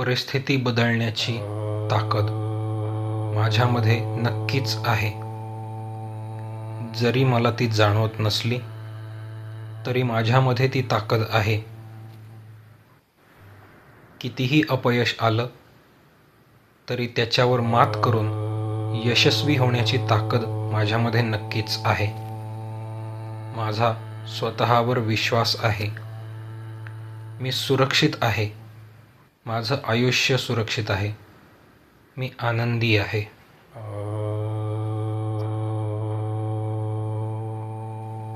परिस्थिती बदलण्याची ताकद माझ्यामध्ये नक्कीच आहे. जरी मला ती जाणवत नसली तरी माझ्यामध्ये ती ताकद आहे. कितीही अपयश आलं तरी त्याच्यावर मात करून यशस्वी होण्याची ताकद माझ्यामध्ये नक्कीच आहे. माझा स्वतःवर विश्वास आहे. मी सुरक्षित आहे. माझं आयुष्य सुरक्षित आहे. मी आनंदी आहे.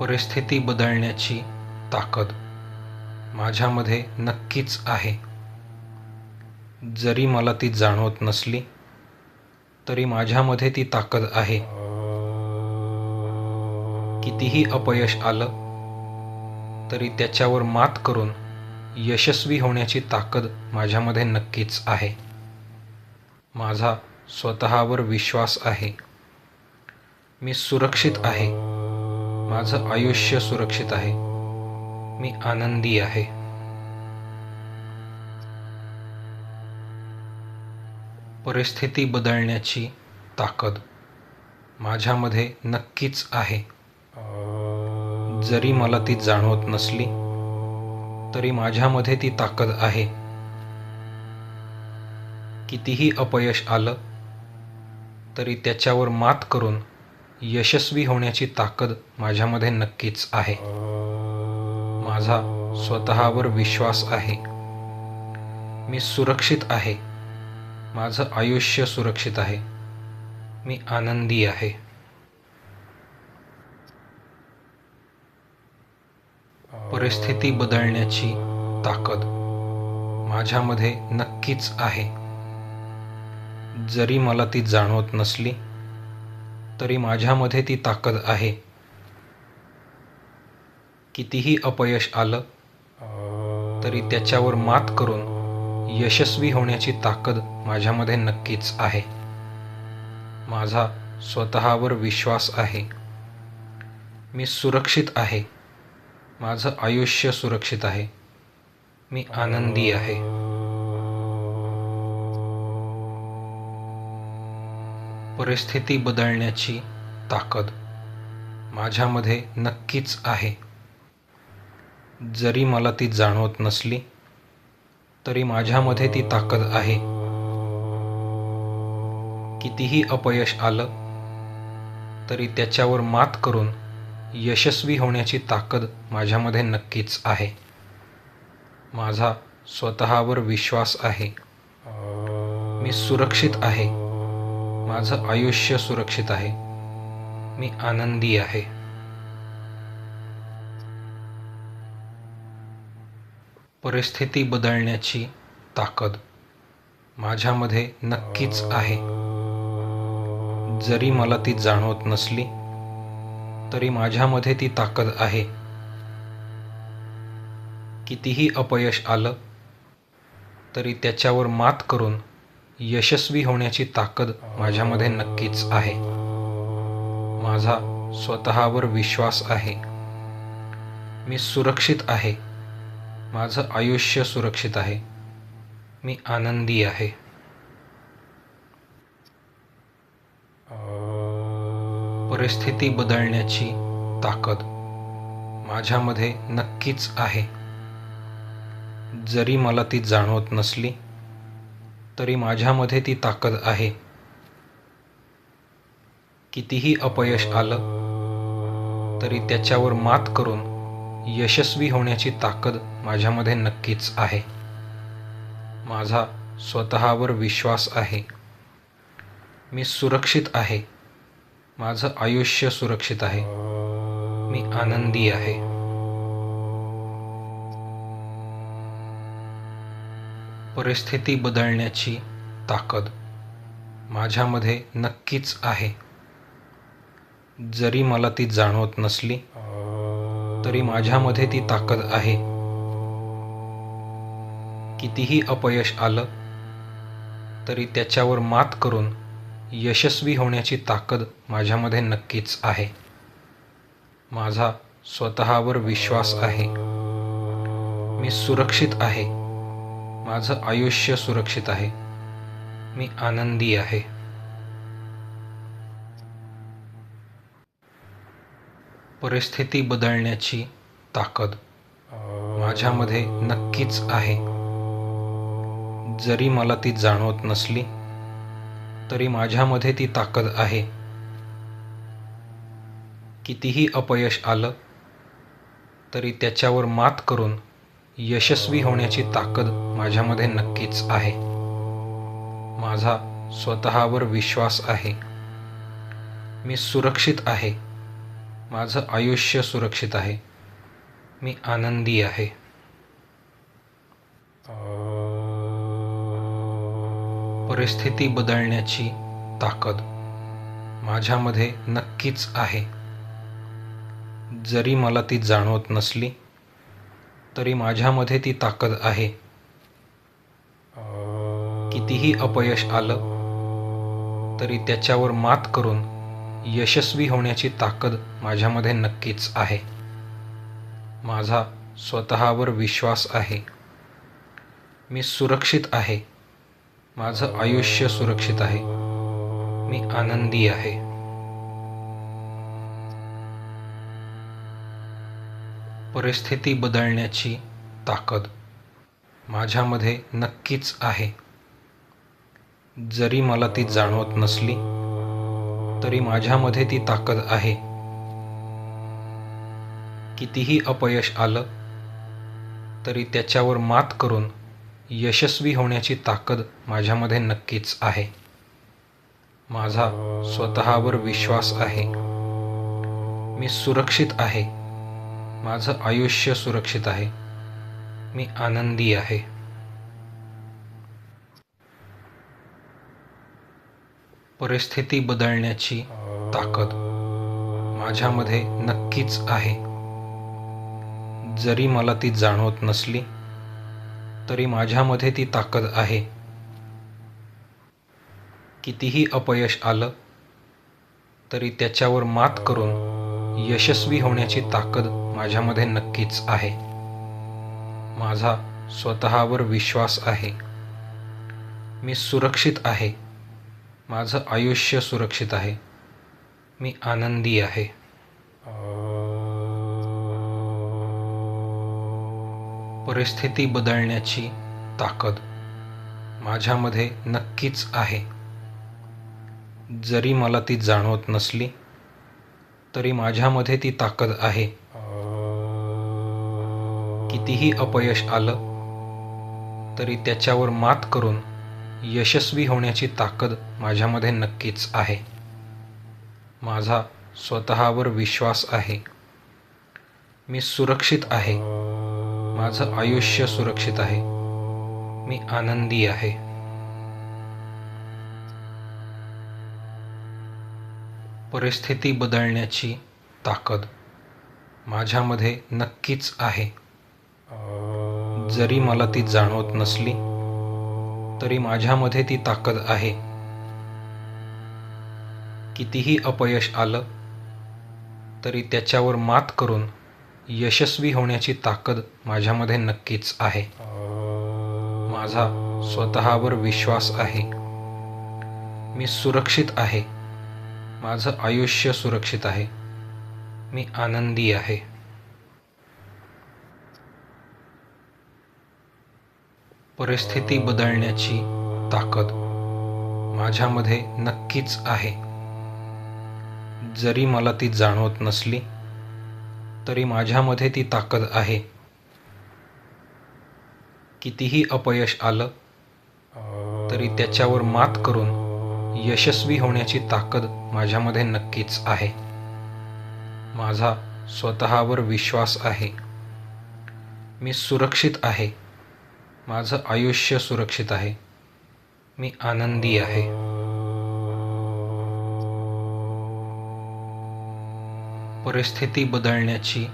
परिस्थिती बदलण्याची ताकद माझ्यामध्ये नक्कीच आहे. जरी मला ती जाणवत नसली तरी माझ्यामध्ये ती ताकद आहे. कितीही अपयश आलं तरी त्याच्यावर मात करून यशस्वी होण्याची ताकद माझ्यामध्ये नक्कीच आहे. माझा स्वतःवर विश्वास आहे. मी सुरक्षित आहे. माझं आयुष्य सुरक्षित आहे. मी आनंदी आहे. परिस्थिती बदलण्याची ताकद माझ्यामध्ये नक्कीच आहे. जरी मला ती जाणवत नसली तरी माझ्यामध्ये ती ताकद आहे. कितीही अपयश आलं तरी त्याच्यावर मात करून यशस्वी होण्याची ताकद माझ्यामध्ये नक्कीच आहे. माझा स्वतःवर विश्वास आहे. मी सुरक्षित आहे. माझं आयुष्य सुरक्षित आहे. मी आनंदी आहे. परिस्थिती बदलण्याची ताकद माझ्यामध्ये नक्कीच आहे. जरी मला ती जाणवत नसली तरी माझ्यामध्ये ती ताकद आहे. कितीही अपयश आलं तरी त्याच्यावर मात करून यशस्वी होण्याची ताकद माझ्यामध्ये नक्कीच आहे. माझा स्वतःवर विश्वास आहे. मी सुरक्षित आहे. माझं आयुष्य सुरक्षित आहे. मी आनंदी आहे. परिस्थिती बदलण्याची ताकद माझ्यामध्ये नक्कीच आहे. जरी मला ती जाणवत नसली तरी माझ्यामध्ये ती ताकद आहे. कितीही अपयश आलं तरी त्याच्यावर मात करून यशस्वी होण्याची ताकद माझ्यामध्ये नक्कीच आहे. माझा स्वतःवर विश्वास आहे. मी सुरक्षित आहे. माझं आयुष्य सुरक्षित आहे. मी आनंदी आहे. परिस्थिती बदलण्याची ताकद माझ्यामध्ये नक्कीच आहे. जरी मला ती जाणवत नसली तरी माझ्यामध्ये ती ताकद आहे. कितीही अपयश आलं तरी त्याच्यावर मात करून यशस्वी होण्याची ताकद माझ्यामध्ये नक्कीच आहे. माझा स्वतःवर विश्वास आहे. मी सुरक्षित आहे. माझं आयुष्य सुरक्षित आहे. मी आनंदी आहे. परिस्थिती बदलण्याची ताकद माझ्यामध्ये नक्कीच आहे. जरी मला ती जाणवत नसली तरी माझ्यामध्ये ती ताकद आहे. कितीही अपयश आलं तरी त्याच्यावर मात करून यशस्वी होण्याची ताकद माझ्यामध्ये नक्कीच आहे. माझा स्वतःवर विश्वास आहे. मी सुरक्षित आहे. माझं आयुष्य सुरक्षित आहे. मी आनंदी आहे. परिस्थिती बदलण्याची ताकद माझ्यामध्ये नक्कीच आहे. जरी मला ती जाणवत नसली तरी माझ्यामध्ये ती ताकद आहे. कितीही अपयश आलं तरी त्याच्यावर मात करून यशस्वी होण्याची ताकद माझ्यामध्ये नक्कीच आहे. माझा स्वतःवर विश्वास आहे. मी सुरक्षित आहे. माझं आयुष्य सुरक्षित आहे. मी आनंदी आहे. परिस्थिती बदलण्याची ताकद माझ्यामध्ये नक्कीच आहे. जरी मला ती जाणवत नसली तरी माझ्यामध्ये ती ताकद आहे. कितीही अपयश आलं तरी त्याच्यावर मात करून यशस्वी होण्याची ताकद माझ्यामध्ये नक्कीच आहे. माझा स्वतःवर विश्वास आहे. मी सुरक्षित आहे. माझं आयुष्य सुरक्षित आहे. मी आनंदी आहे. परिस्थिती बदलण्याची ताकद माझ्यामध्ये नक्कीच आहे. जरी मला ती जाणवत नसली तरी माझ्यामध्ये ती ताकद आहे. कितीही अपयश आलं तरी त्याच्यावर मात करून यशस्वी होण्याची ताकद माझ्यामध्ये नक्कीच आहे. माझा स्वतःवर विश्वास आहे. मी सुरक्षित आहे. माझं आयुष्य सुरक्षित आहे. मी आनंदी आहे. परिस्थिती बदलण्याची ताकद माझ्यामध्ये नक्कीच आहे. जरी मला ती जाणवत नसली तरी माझ्यामध्ये ती ताकद आहे. कितीही अपयश आलं तरी त्याच्यावर मात करून यशस्वी होण्याची ताकद माझ्यामध्ये नक्कीच आहे. माझा स्वतःवर विश्वास आहे. मी सुरक्षित आहे. माझं आयुष्य सुरक्षित आहे. मी आनंदी आहे. परिस्थिती बदलण्याची ताकद माझ्यामध्ये नक्कीच आहे. जरी मला ती जाणवत नसली तरी माझ्यामध्ये ती ताकद आहे. कितीही अपयश आलं तरी त्याच्यावर मात करून यशस्वी होण्याची ताकद माझ्यामध्ये नक्कीच आहे. माझा स्वतःवर विश्वास आहे. मी सुरक्षित आहे. माझं आयुष्य सुरक्षित आहे. मी आनंदी आहे. परिस्थिती बदलण्याची ताकद माझ्यामध्ये नक्कीच आहे. जरी मला ती जाणवत नसली तरी माझ्यामध्ये ती ताकद आहे. कितीही अपयश आलं तरी त्याच्यावर मात करून यशस्वी होण्याची ताकद माझ्यामध्ये नक्कीच आहे. माझा स्वतःवर विश्वास आहे. मी सुरक्षित आहे. माझं आयुष्य सुरक्षित आहे. मी आनंदी आहे. परिस्थिती बदलण्याची ताकद माझ्यामध्ये नक्कीच आहे. जरी मला ती जाणवत नसली तरी माझ्यामध्ये ती ताकद आहे. कितीही अपयश आलं तरी त्याच्यावर मात करून यशस्वी होण्याची ताकद माझ्यामध्ये नक्कीच आहे. माझा स्वतःवर विश्वास आहे. मी सुरक्षित आहे. माझं आयुष्य सुरक्षित आहे. मी आनंदी आहे. परिस्थिती बदलण्याची ताकद माझ्यामध्ये नक्कीच आहे. जरी मला ती जाणवत नसली तरी माझ्यामध्ये ती ताकद आहे. कितीही अपयश आलं तरी त्याच्यावर मात करून यशस्वी होण्याची ताकद माझ्यामध्ये नक्कीच आहे. माझा स्वतःवर विश्वास आहे. मी सुरक्षित आहे. माझं आयुष्य सुरक्षित आहे. मी आनंदी आहे. परिस्थिती बदलण्याची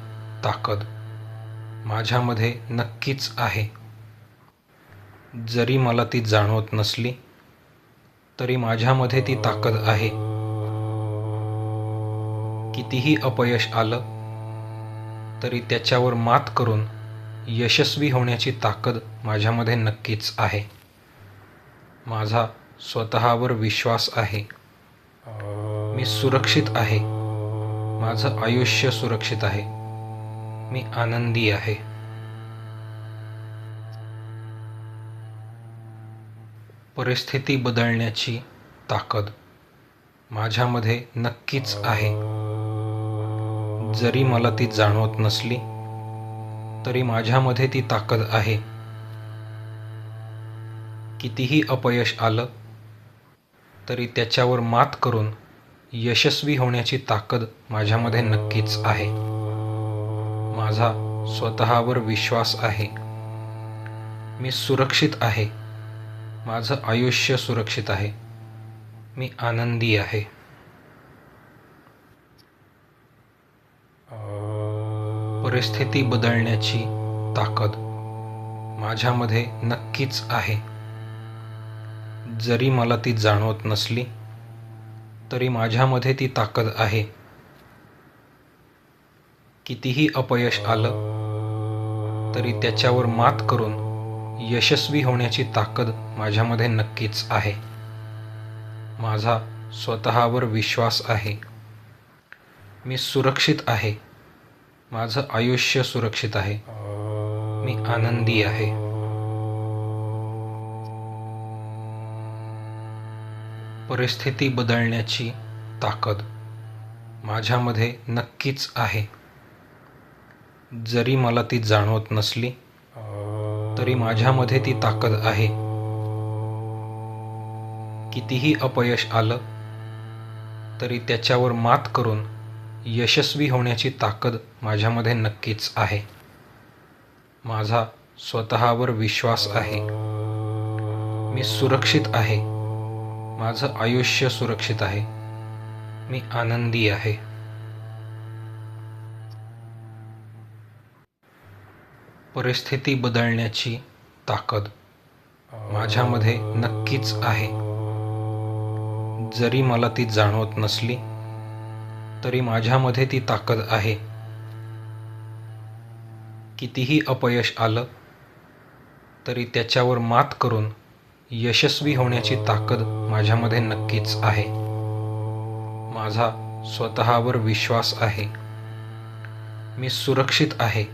ताकद माझ्यामध्ये नक्कीच आहे. जरी मला ती जाणवत नसली तरी माझ्यामध्ये ती ताकद आहे. कितीही अपयश आलं तरी त्याच्यावर मात करून यशस्वी होण्याची ताकद माझ्यामध्ये नक्कीच आहे. माझा स्वतःवर विश्वास आहे. मी सुरक्षित आहे. माझं आयुष्य सुरक्षित आहे. मी आनंदी आहे. परिस्थिती बदलण्याची ताकद माझ्यामध्ये नक्कीच आहे. जरी मला ती जाणवत नसली तरी माझ्यामध्ये ती ताकद आहे. कितीही अपयश आलं तरी त्याच्यावर मात करून यशस्वी होण्याची ताकद माझ्यामध्ये नक्कीच आहे. माझा स्वतःवर विश्वास आहे. मी सुरक्षित आहे. माझं आयुष्य सुरक्षित आहे. मी आनंदी आहे. परिस्थिती बदलण्याची ताकद माझ्यामध्ये नक्कीच आहे. जरी मला ती जाणवत नसली तरी माझ्यामध्ये ती ताकद आहे. कितीही अपयश आलं तरी त्याच्यावर मात करून यशस्वी होण्याची ताकद माझ्यामध्ये नक्कीच आहे. माझा स्वतःवर विश्वास आहे. मी सुरक्षित आहे. माझं आयुष्य सुरक्षित आहे. मी आनंदी आहे. परिस्थिती बदलण्याची ताकद माझ्यामध्ये नक्कीच आहे. जरी मला ती जाणवत नसली तरी माझ्यामध्ये ती ताकद आहे. कितीही अपयश आलं तरी त्याच्यावर मात करून यशस्वी होण्याची ताकद माझ्यामध्ये नक्कीच आहे. माझा स्वतःवर विश्वास आहे. मी सुरक्षित आहे. माझं आयुष्य सुरक्षित आहे. मी आनंदी आहे. परिस्थिती बदलण्याची ताकद माझ्यामध्ये नक्कीच आहे. जरी मला ती जाणवत नसली तरी माझ्यामध्ये ती ताकद आहे. कितीही अपयश आलं तरी त्याच्यावर मात करून यशस्वी होण्याची ताकद माझ्यामध्ये नक्कीच आहे. माझा स्वतःवर विश्वास आहे. मी सुरक्षित आहे.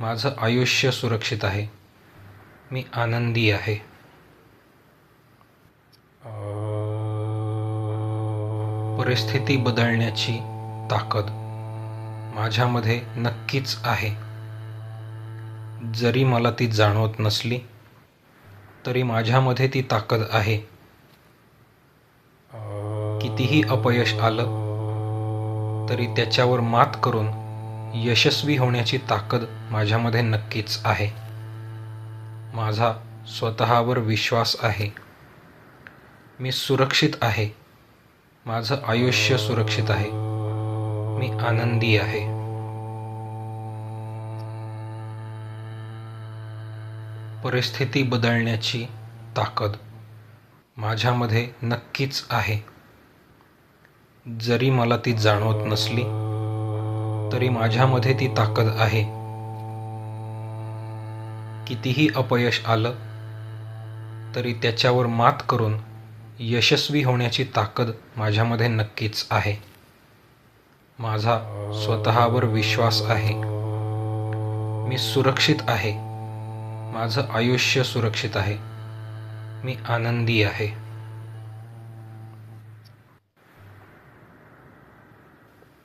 माझं आयुष्य सुरक्षित आहे. मी आनंदी आहे. परिस्थिती बदलण्याची ताकद माझ्यामध्ये नक्कीच आहे. जरी मला ती जाणवत नसली तरी माझ्यामध्ये ती ताकद आहे. कितीही अपयश आलं तरी त्याच्यावर मात करून यशस्वी होण्याची ताकद माझ्यामध्ये नक्कीच आहे. माझा स्वतःवर विश्वास आहे. मी सुरक्षित आहे. माझं आयुष्य सुरक्षित आहे. मी आनंदी आहे. परिस्थिती बदलण्याची ताकद माझ्यामध्ये नक्कीच आहे. जरी मला ती जाणवत नसली तरी माझ्यामध्ये ती ताकद आहे. कितीही अपयश आलं तरी त्याच्यावर मात करून यशस्वी होण्याची ताकद माझ्यामध्ये नक्कीच आहे. माझा स्वतःवर विश्वास आहे. मी सुरक्षित आहे. माझं आयुष्य सुरक्षित आहे. मी आनंदी आहे.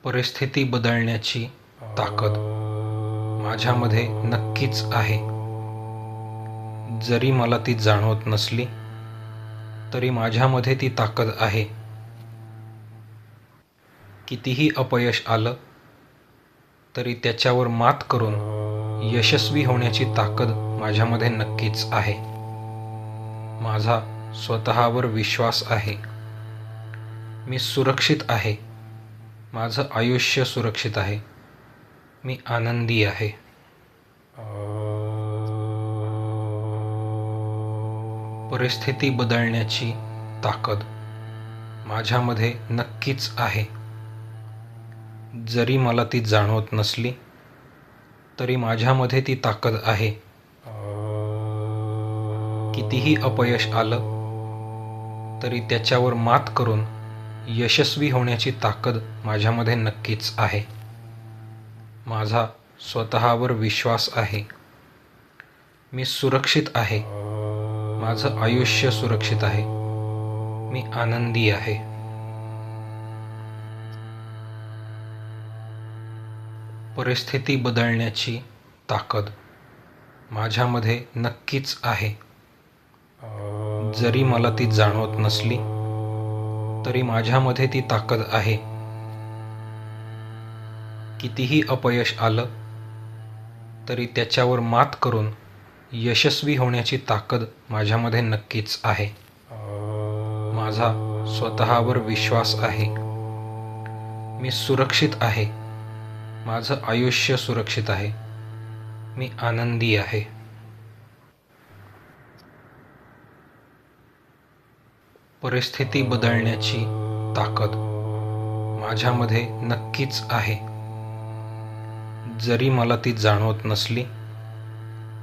परिस्थिती बदलण्याची ताकद माझ्यामध्ये नक्कीच आहे. जरी मला ती जाणवत नसली तरी माझ्यामध्ये ती ताकद आहे. कितीही अपयश आलं तरी त्याच्यावर मात करून यशस्वी होण्याची ताकद माझ्यामध्ये नक्कीच आहे. माझा स्वतःवर विश्वास आहे. मी सुरक्षित आहे. माझं आयुष्य सुरक्षित आहे. मी आनंदी आहे. परिस्थिती बदलण्याची ताकद माझ्यामध्ये नक्कीच आहे. जरी मला ती जाणवत नसली तरी माझ्यामध्ये ती ताकद आहे. कितीही अपयश आलं तरी त्याच्यावर मात करून यशस्वी होण्याची ताकद माझ्यामध्ये नक्कीच आहे. माझा स्वतःवर विश्वास आहे. मी सुरक्षित आहे. माझं आयुष्य सुरक्षित आहे. मी आनंदी आहे. परिस्थिती बदलण्याची ताकद माझ्यामध्ये नक्कीच आहे. जरी मला ती जाणवत नसली तरी माझ्यामध्ये ती ताकद आहे. कितीही अपयश आलं तरी त्याच्यावर मात करून यशस्वी होण्याची ताकद माझ्यामध्ये नक्कीच आहे. माझा स्वतःवर विश्वास आहे. मी सुरक्षित आहे. माझं आयुष्य सुरक्षित आहे. मी आनंदी आहे. परिस्थिती बदलण्याची ताकद माझ्यामध्ये नक्कीच आहे. जरी मला ती जाणवत नसली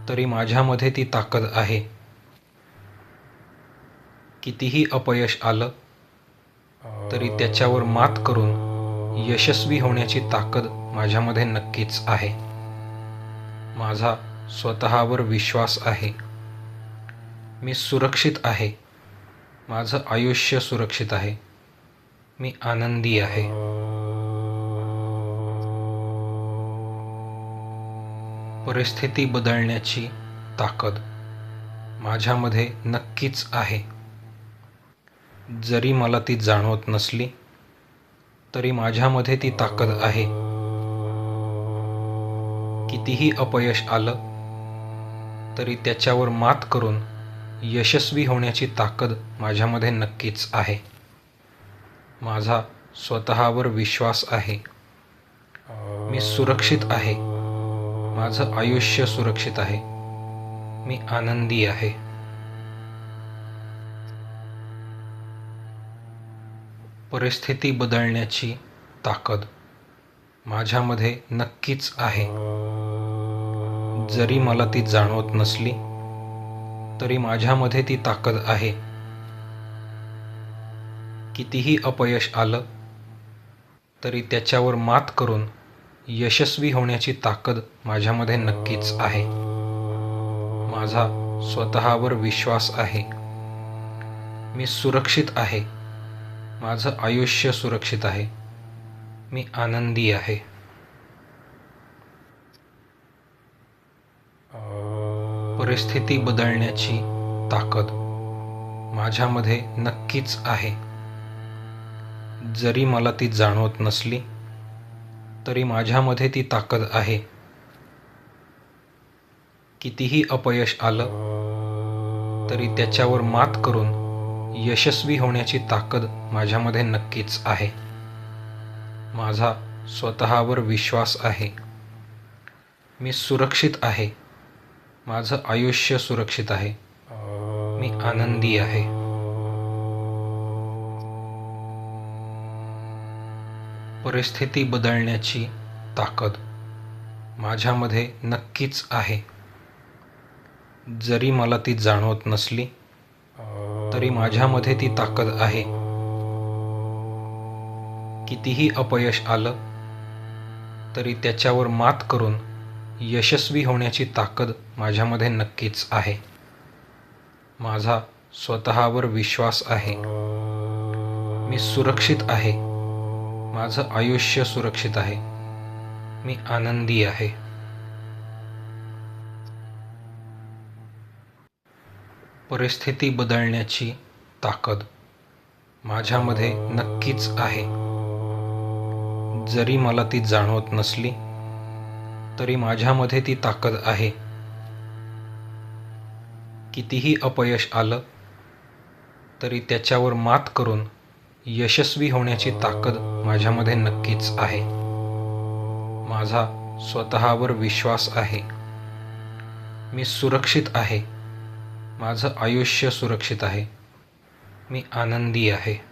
तरी माझ्यामध्ये ती ताकद आहे. कितीही अपयश आलं तरी त्याच्यावर मात करून यशस्वी होण्याची ताकद माझ्यामध्ये नक्कीच आहे. माझा स्वतःवर विश्वास आहे. मी सुरक्षित आहे. माझं आयुष्य सुरक्षित आहे. मी आनंदी आहे. परिस्थिती बदलण्याची ताकद माझ्यामध्ये नक्कीच आहे. जरी मला ती जाणवत नसली तरी माझ्यामध्ये ती ताकद आहे. कितीही अपयश आलं तरी त्याच्यावर मात करून यशस्वी होण्याची ताकद माझ्यामध्ये नक्कीच आहे. माझा स्वतःवर विश्वास आहे. मी सुरक्षित आहे. माझं आयुष्य सुरक्षित आहे. मी आनंदी आहे. परिस्थिती बदलण्याची ताकद. माझ्यामध्ये नक्कीच आहे. जरी मला ती जाणवत नसली तरी माझ्यामध्ये ती ताकद आहे. कितीही अपयश आलं तरी त्याच्यावर मात करून यशस्वी होण्याची ताकद माझ्यामध्ये नक्कीच आहे. माझा स्वतःवर विश्वास आहे. मी सुरक्षित आहे. माझं आयुष्य सुरक्षित आहे. मी आनंदी आहे. परिस्थिती बदलण्याची ताकद माझ्यामध्ये नक्कीच आहे. जरी मला ती जाणवत नसली तरी माझ्यामध्ये ती ताकद आहे. कितीही अपयश आलं तरी त्याच्यावर मात करून यशस्वी होण्याची ताकद माझ्यामध्ये नक्कीच आहे. माझा स्वतःवर विश्वास आहे. मी सुरक्षित आहे. माझं आयुष्य सुरक्षित आहे. मी आनंदी आहे. परिस्थिती बदलण्याची ताकद माझ्यामध्ये नक्कीच आहे. जरी मला ती जाणवत नसली तरी माझ्यामध्ये ती ताकद आहे. कितीही अपयश आलं तरी त्याच्यावर मात करून यशस्वी होण्याची ताकद माझ्यामध्ये नक्कीच आहे. माझा स्वतःवर विश्वास आहे. मी सुरक्षित आहे. माझं आयुष्य सुरक्षित आहे. मी आनंदी आहे. परिस्थिती बदलण्याची ताकद माझ्यामध्ये नक्कीच आहे. जरी मला ती जाणवत नसली तरी माझ्यामध्ये ती ताकद आहे. कितीही अपयश आलं तरी त्याच्यावर मात करून यशस्वी होण्याची ताकद माझ्यामध्ये नक्कीच आहे. माझा स्वतःवर विश्वास आहे. मी सुरक्षित आहे. माझं आयुष्य सुरक्षित आहे. मी आनंदी आहे.